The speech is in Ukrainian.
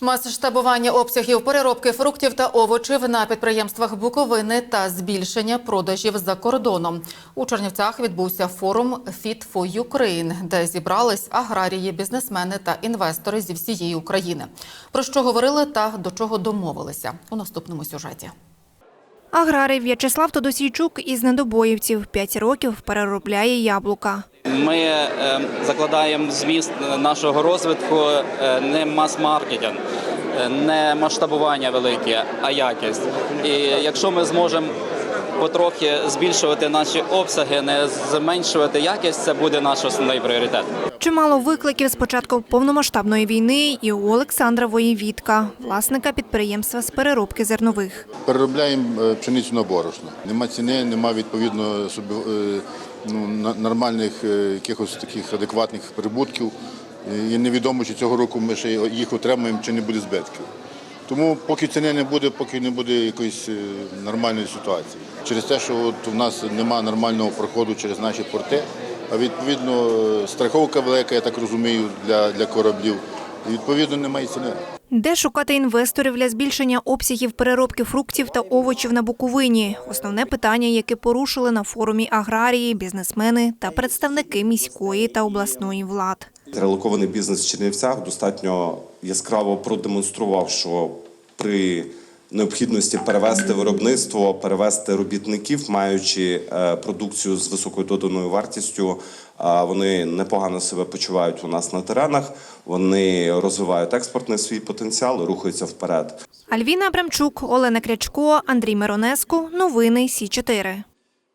Масштабування обсягів переробки фруктів та овочів на підприємствах Буковини та збільшення продажів за кордоном. У Чернівцях відбувся форум «Fit for Ukraine», де зібрались аграрії, бізнесмени та інвестори зі всієї України. Про що говорили та до чого домовилися у наступному сюжеті. Аграрій В'ячеслав Тодосійчук із недобоївців 5 років переробляє яблука. Ми е, закладаємо зміст нашого розвитку е, не мас-маркетинг, е, не масштабування велике, а якість. І якщо ми зможемо потрохи збільшувати наші обсяги, не зменшувати якість, це буде наш основний пріоритет. Чимало викликів з початку повномасштабної війни і у Олександра Воєвітка, власника підприємства з переробки зернових. Переробляємо е, пшеницю на борошно. Нема ціни, нема відповідно собі, е, ну, на- нормальних е, якихось таких адекватних прибутків. І невідомо, чи цього року ми ще їх отримаємо, чи не буде збитків. Тому поки ціни не буде, поки не буде якоїсь е, нормальної ситуації. Через те, що от у нас немає нормального проходу через наші порти, а відповідно е, страховка велика, я так розумію, для, для кораблів. І відповідно немає ціни. Де шукати інвесторів для збільшення обсягів переробки фруктів та овочів на Буковині? Основне питання, яке порушили на форумі аграрії, бізнесмени та представники міської та обласної влад. Релокований бізнес в Чернівцях достатньо яскраво продемонстрував, що при необхідності перевести виробництво, перевести робітників, маючи е, продукцію з високою доданою вартістю, вони непогано себе почувають у нас на теренах. Вони розвивають експортний свій потенціал, рухаються вперед. Альвіна Абрамчук, Олена Крячко, Андрій Миронеску. Новини Сі 4